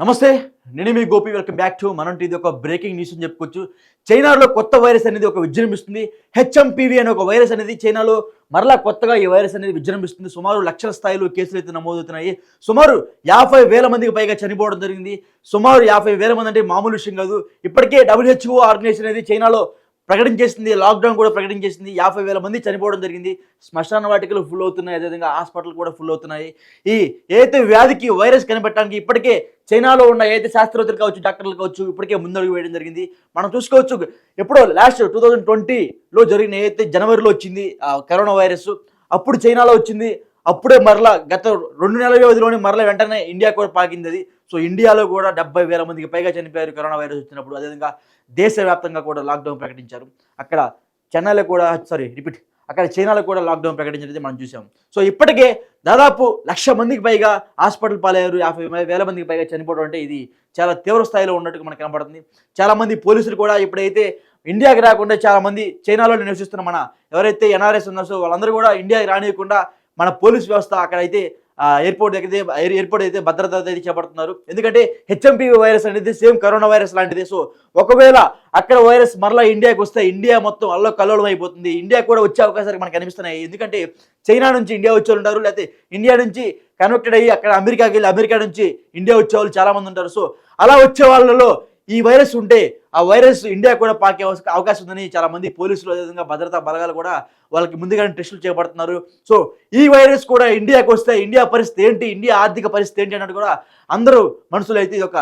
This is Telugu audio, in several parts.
నమస్తే నేను మీ గోపి వెల్కమ్ బ్యాక్ టు మనం ఇది ఒక బ్రేకింగ్ న్యూస్ అని చెప్పుకోవచ్చు. చైనాలో కొత్త వైరస్ అనేది ఒక విజృంభిస్తుంది. హెచ్ఎంపీవీ అనే ఒక వైరస్ అనేది చైనాలో మరలా కొత్తగా ఈ వైరస్ అనేది విజృంభిస్తుంది. సుమారు లక్షల స్థాయిలో కేసులు అయితే నమోదవుతున్నాయి. సుమారు యాభై వేల మందికి పైగా చనిపోవడం జరిగింది. సుమారు యాభై వేల మంది అంటే మామూలు విషయం కాదు. ఇప్పటికే డబ్ల్యూహెచ్ఓ ఆర్గనైజేషన్ అనేది చైనాలో ప్రకటించేసింది లాక్డౌన్ కూడా ప్రకటించేసింది. యాభై వేల మంది చనిపోవడం జరిగింది. శ్మశాన వాటికలు ఫుల్ అవుతున్నాయి. అదేవిధంగా హాస్పిటల్ కూడా ఫుల్ అవుతున్నాయి. ఈ ఏదైతే వ్యాధికి వైరస్ కనిపెట్టడానికి ఇప్పటికే చైనాలో ఉన్న ఏదైతే శాస్త్రవేత్తలు కావచ్చు డాక్టర్లు కావచ్చు ఇప్పటికే ముందడుగు వేయడం జరిగింది. మనం చూసుకోవచ్చు ఎప్పుడో లాస్ట్ టూ థౌజండ్ ట్వంటీలో జరిగిన ఏదైతే జనవరిలో వచ్చింది ఆ కరోనా వైరస్ అప్పుడు చైనాలో వచ్చింది. అప్పుడే మరలా గత రెండు నెలల వ్యవధిలోనే మరలా వెంటనే ఇండియా కూడా పాకింది అది సో ఇండియాలో కూడా డెబ్బై వేల మందికి పైగా చనిపోయారు కరోనా వైరస్ వచ్చినప్పుడు. అదేవిధంగా దేశవ్యాప్తంగా కూడా లాక్డౌన్ ప్రకటించారు. అక్కడ చెన్నైలో కూడా సారీ రిపీట్ అక్కడ చైనాలో కూడా లాక్డౌన్ ప్రకటించినది మనం చూసాం. సో ఇప్పటికే దాదాపు లక్ష మందికి పైగా హాస్పిటల్ పాలయ్యారు. యాభై వేల మందికి పైగా చనిపోవడం అంటే ఇది చాలా తీవ్ర స్థాయిలో ఉన్నట్టుగా మనకు కనబడుతుంది. చాలా మంది పోలీసులు కూడా ఇప్పుడైతే ఇండియాకి రాకుండా చాలా మంది చైనాలో నివసిస్తున్న మన ఎవరైతే ఎన్ఆర్ఎస్ ఉన్నారో వాళ్ళందరూ కూడా ఇండియాకి రానియకుండా మన పోలీస్ వ్యవస్థ అక్కడైతే ఎయిర్పోర్ట్ దగ్గర ఎయిర్పోర్ట్ అయితే భద్రత అయితే చేపడుతున్నారు. ఎందుకంటే హెచ్ఎంపీ వైరస్ అనేది సేమ్ కరోనా వైరస్ లాంటిది. సో ఒకవేళ అక్కడ వైరస్ మరలా ఇండియాకి వస్తే ఇండియా మొత్తం అల్లో కల్లోలం అయిపోతుంది. ఇండియా కూడా వచ్చే అవకాశాలు మనకు కనిపిస్తున్నాయి. ఎందుకంటే చైనా నుంచి ఇండియా వచ్చేవాళ్ళు ఉంటారు. లేకపోతే ఇండియా నుంచి కనెక్టెడ్ అయ్యి అక్కడ అమెరికాకి వెళ్ళి అమెరికా నుంచి ఇండియా వచ్చే వాళ్ళు చాలా మంది ఉంటారు. సో అలా వచ్చే వాళ్ళలో ఈ వైరస్ ఉంటే ఆ వైరస్ ఇండియా కూడా పాకే అవకాశం ఉందని చాలా మంది పోలీసులు అదేవిధంగా భద్రతా బలగాలు కూడా వాళ్ళకి ముందుగానే టెస్టులు చేపడుతున్నారు. సో ఈ వైరస్ కూడా ఇండియాకి వస్తే ఇండియా పరిస్థితి ఏంటి? ఇండియా ఆర్థిక పరిస్థితి ఏంటి? అన్నట్టు కూడా అందరూ మనసులో అయితే ఇది ఒక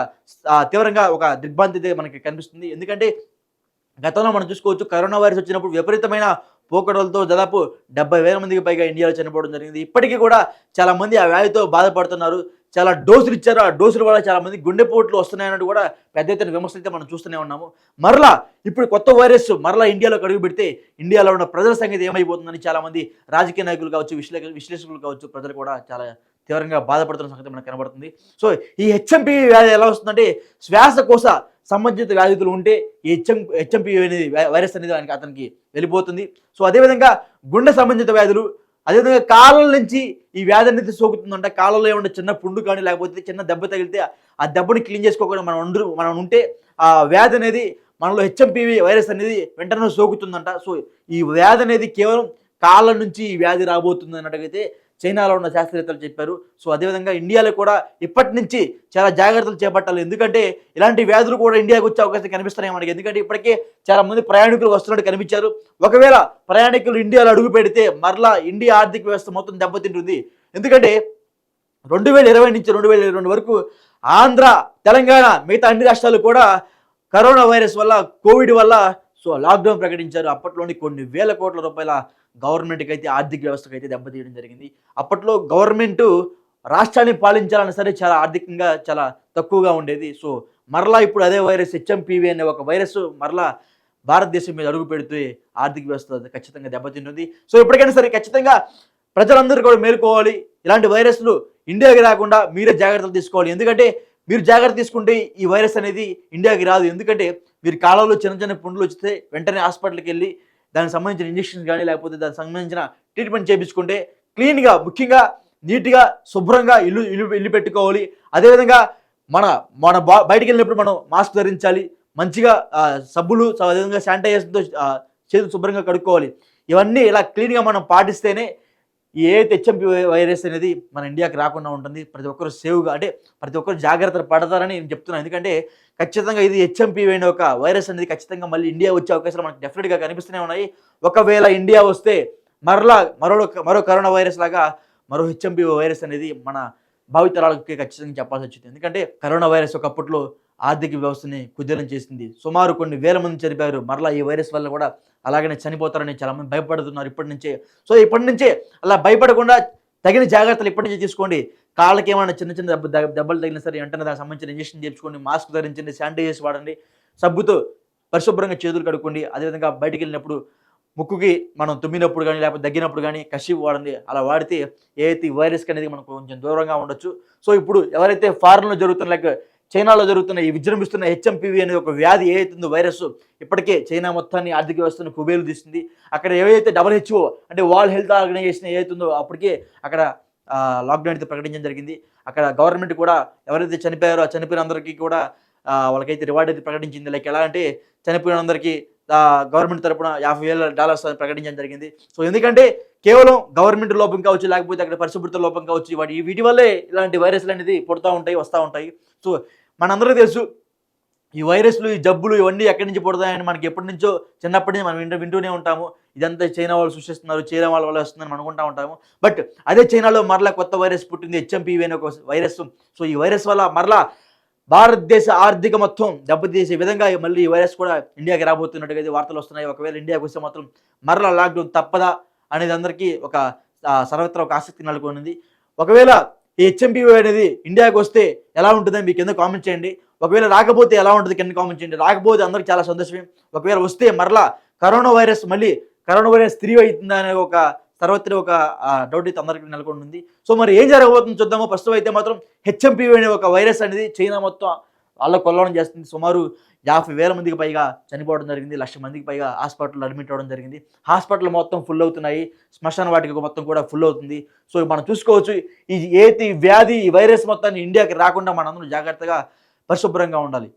తీవ్రంగా ఒక దిగ్భ్రాంతి అయితే మనకి కనిపిస్తుంది. ఎందుకంటే గతంలో మనం చూసుకోవచ్చు కరోనా వైరస్ వచ్చినప్పుడు విపరీతమైన పోకడలతో దాదాపు డెబ్బై వేల మందికి పైగా ఇండియాలో చనిపోవడం జరిగింది. ఇప్పటికీ కూడా చాలామంది ఆ వ్యాధితో బాధపడుతున్నారు. చాలా డోసులు ఇచ్చారు. ఆ డోసుల వల్ల చాలా మంది గుండెపోట్లు వస్తున్నాయన్నట్టు కూడా పెద్ద ఎత్తున విమర్శలు అయితే మనం చూస్తూనే ఉన్నాము. మరలా ఇప్పుడు కొత్త వైరస్ మరలా ఇండియాలో అడుగు పెడితే ఇండియాలో ఉన్న ప్రజల సంగతి ఏమైపోతుందని చాలా మంది రాజకీయ నాయకులు కావచ్చు విశ్లే విశ్లేషకులు కావచ్చు ప్రజలు కూడా చాలా తీవ్రంగా బాధపడుతున్న సంగతి మనకు కనబడుతుంది. సో ఈ హెచ్ఎంపీ వ్యాధి ఎలా వస్తుందంటే శ్వాసకోశ సంబంధిత వ్యాధితులు ఉంటే ఈ హెచ్ఎం హెచ్ఎంపీ అనేది వైరస్ అనేది అతనికి వెళ్ళిపోతుంది. సో అదేవిధంగా గుండె సంబంధిత వ్యాధులు అదేవిధంగా కాలం నుంచి ఈ వ్యాధి అనేది సోకుతుందంట. కాలంలో ఏమన్నా చిన్న పుండు కానీ లేకపోతే చిన్న దెబ్బ తగిలితే ఆ దెబ్బని క్లీన్ చేసుకోకుండా మనం ఉండు మనం ఉంటే ఆ వ్యాధి అనేది మనలో హెచ్ఎంపీవి వైరస్ అనేది వెంటనే సోకుతుందంట. సో ఈ వ్యాధి అనేది కేవలం కాళ్ళ నుంచి ఈ వ్యాధి రాబోతుంది అన్నట్టుగైతే చైనాలో ఉన్న శాస్త్రవేత్తలు చెప్పారు. సో అదేవిధంగా ఇండియాలో కూడా ఇప్పటి నుంచి చాలా జాగ్రత్తలు చేపట్టాలి. ఎందుకంటే ఇలాంటి వ్యాధులు కూడా ఇండియాకి వచ్చే అవకాశం కనిపిస్తున్నాయి మనకి. ఎందుకంటే ఇప్పటికే చాలా మంది ప్రయాణికులు వస్తున్నట్టు కనిపించారు. ఒకవేళ ప్రయాణికులు ఇండియాలో అడుగు పెడితే మరలా ఇండియా ఆర్థిక వ్యవస్థ మొత్తం దెబ్బతింటుంది. ఎందుకంటే రెండు వేల ఇరవై నుంచి రెండు వేల ఇరవై రెండు వరకు ఆంధ్ర తెలంగాణ మిగతా అన్ని రాష్ట్రాలు కూడా కరోనా వైరస్ వల్ల కోవిడ్ వల్ల సో లాక్డౌన్ ప్రకటించారు. అప్పట్లోని కొన్ని వేల కోట్ల రూపాయల గవర్నమెంట్కి అయితే ఆర్థిక వ్యవస్థకు అయితే దెబ్బతీయడం జరిగింది. అప్పట్లో గవర్నమెంట్ రాష్ట్రాన్ని పాలించాలన్నా సరే చాలా ఆర్థికంగా చాలా తక్కువగా ఉండేది. సో మరలా ఇప్పుడు అదే వైరస్ హెచ్ఎంపీవీ అనే ఒక వైరస్ మరలా భారతదేశం మీద అడుగు పెడితే ఆర్థిక వ్యవస్థ ఖచ్చితంగా దెబ్బతింటుంది. సో ఎప్పటికైనా సరే ఖచ్చితంగా ప్రజలందరూ కూడా మేలుకోవాలి. ఇలాంటి వైరస్లు ఇండియాకి రాకుండా మీరే జాగ్రత్తలు తీసుకోవాలి. ఎందుకంటే మీరు జాగ్రత్త తీసుకుంటే ఈ వైరస్ అనేది ఇండియాకి రాదు. ఎందుకంటే మీరు కాలంలో చిన్న చిన్న పుండ్లు వస్తే వెంటనే హాస్పిటల్కి వెళ్ళి దానికి సంబంధించిన ఇంజక్షన్స్ కానీ లేకపోతే దానికి సంబంధించిన ట్రీట్మెంట్ చేయించుకుంటే క్లీన్గా ముఖ్యంగా నీట్గా శుభ్రంగా ఇల్లు ఇల్లు ఇల్లు పెట్టుకోవాలి. అదేవిధంగా మన మన బా బయటికి వెళ్ళినప్పుడు మనం మాస్క్ ధరించాలి. మంచిగా సబ్బులు అదేవిధంగా శానిటైజర్తో చేతులు శుభ్రంగా కడుక్కోవాలి. ఇవన్నీ ఇలా క్లీన్గా మనం పాటిస్తేనే ఏ హెచ్ఎంపి వైరస్ అనేది మన ఇండియాకి రాకుండా ఉంటుంది. ప్రతి ఒక్కరు సేవ్గా అంటే ప్రతి ఒక్కరు జాగ్రత్తలు పడతారని నేను చెప్తున్నాను ఎందుకంటే ఖచ్చితంగా ఇది హెచ్ఎంపి అయిన ఒక వైరస్ అనేది ఖచ్చితంగా మళ్ళీ ఇండియా వచ్చే అవకాశాలు మనకు డెఫినెట్గా కనిపిస్తూనే ఉన్నాయి. ఒకవేళ ఇండియా వస్తే మరలా మరో మరో కరోనా వైరస్ లాగా మరో హెచ్ఎంపి వైరస్ అనేది మన భావితరాలకి ఖచ్చితంగా చెప్పాల్సి వచ్చింది. ఎందుకంటే కరోనా వైరస్ ఒకప్పట్లో ఆర్థిక వ్యవస్థని కుదేలం చేసింది. సుమారు కొన్ని వేల మంది చనిపోయారు. మరలా ఈ వైరస్ వల్ల కూడా అలాగనే చనిపోతారని చాలా మంది భయపడుతున్నారు ఇప్పటి నుంచే. సో ఇప్పటి నుంచే అలా భయపడకుండా తగిన జాగ్రత్తలు ఇప్పటి నుంచి తీసుకోండి. కాళ్ళకి ఏమైనా చిన్న చిన్న దెబ్బ దెబ్బలు తగిలిన సరే వెంటనే దానికి సంబంధించిన ఇంజక్షన్ చేయించుకోండి మాస్క్ ధరించండి శానిటైజర్స్ వాడండి. సబ్బుతో పరిశుభ్రంగా చేతులు కడుక్కోండి. అదేవిధంగా బయటికి వెళ్ళినప్పుడు ముక్కుకి మనం తుమ్మినప్పుడు కానీ లేకపోతే దగ్గినప్పుడు కానీ కషిప్ వాడండి. అలా వాడితే ఏదైతే వైరస్ వైరస్కి అనేది మనకు కొంచెం దూరంగా ఉండొచ్చు. సో ఇప్పుడు ఎవరైతే ఫారెన్లో జరుగుతున్న లైక్ చైనాలో జరుగుతున్న ఈ విజృంభిస్తున్న హెచ్ఎంపివి అనే ఒక వ్యాధి ఏదైతుందో వైరస్ ఇప్పటికే చైనా మొత్తాన్ని ఆర్థిక వ్యవస్థను కుబేలు తీస్తుంది అక్కడ ఏవైతే డబ్ల్యూహెచ్ఓ అంటే వరల్డ్ హెల్త్ ఆర్గనైజేషన్ ఏదైతుందో అప్పటికే అక్కడ లాక్డౌన్ అయితే ప్రకటించడం జరిగింది. అక్కడ గవర్నమెంట్ కూడా ఎవరైతే చనిపోయారో ఆ చనిపోయిన అందరికీ కూడా వాళ్ళకైతే రివార్డ్ అయితే ప్రకటించింది. లైక్ ఎలా అంటే చనిపోయిన అందరికీ గవర్నమెంట్ తరపున యాభై వేల డాలర్స్ ప్రకటించడం జరిగింది. సో ఎందుకంటే కేవలం గవర్నమెంట్ లోపం కావచ్చు లేకపోతే అక్కడ పరిశుభ్రత లోపం కావచ్చు వాటి వీటి వల్లే ఇలాంటి వైరస్లు అనేది పుడతా ఉంటాయి వస్తూ ఉంటాయి. సో మనందరికీ తెలుసు ఈ వైరస్లు ఈ జబ్బులు ఇవన్నీ ఎక్కడి నుంచి పుడతాయని మనకి ఎప్పటి నుంచో చిన్నప్పటి నుంచి మనం వింటూ వింటూనే ఉంటాము. ఇదంతా చైనా వాళ్ళు సృష్టిస్తున్నారు చైనా వాళ్ళ వల్ల వస్తుందని అనుకుంటా ఉంటాము. బట్ అదే చైనాలో మరలా కొత్త వైరస్ పుట్టింది హెచ్ఎంపీవీ అనే ఒక వైరస్ సో ఈ వైరస్ వల్ల మరలా భారతదేశ ఆర్థిక మొత్తం దెబ్బతీసే విధంగా మళ్ళీ ఈ వైరస్ కూడా ఇండియాకి రాబోతున్నట్టుగా అయితే వార్తలు వస్తున్నాయి. ఒకవేళ ఇండియాకి వస్తే మాత్రం మరలా లాక్డౌన్ తప్పదా అనేది అందరికీ ఒక సర్వత్ర ఒక ఆసక్తి నెలకొనింది. ఒకవేళ ఈ హెచ్ఎంపీవీ అనేది ఇండియాకి వస్తే ఎలా ఉంటుందని మీకు కింద కామెంట్ చేయండి. ఒకవేళ రాకపోతే ఎలా ఉంటుంది కింద కామెంట్ చేయండి. రాకపోతే అందరికి చాలా సంతోషమే. ఒకవేళ వస్తే మరలా కరోనా వైరస్ మళ్ళీ కరోనా వైరస్ తిరిగి అవుతుందా అనే ఒక సర్వత్రి ఒక డౌట్ అయితే అందరికీ నెలకొంటుంది. సో మరి ఏం జరగబోతుందో చూద్దాము. ప్రస్తుతం అయితే మాత్రం హెచ్ఎంపీవీ అనే ఒక వైరస్ అనేది చైనా మొత్తం వాళ్ళ కొల్లడం చేస్తుంది. సుమారు యాభై వేల మందికి పైగా చనిపోవడం జరిగింది. లక్ష మందికి పైగా హాస్పిటల్ అడ్మిట్ అవ్వడం జరిగింది. హాస్పిటల్ మొత్తం ఫుల్ అవుతున్నాయి. శ్మశాన వాటికి మొత్తం కూడా ఫుల్ అవుతుంది. సో మనం చూసుకోవచ్చు ఈ ఏతి వ్యాధి ఈ వైరస్ మొత్తాన్ని ఇండియాకి రాకుండా మనందరం జాగ్రత్తగా పరిశుభ్రంగా ఉండాలి.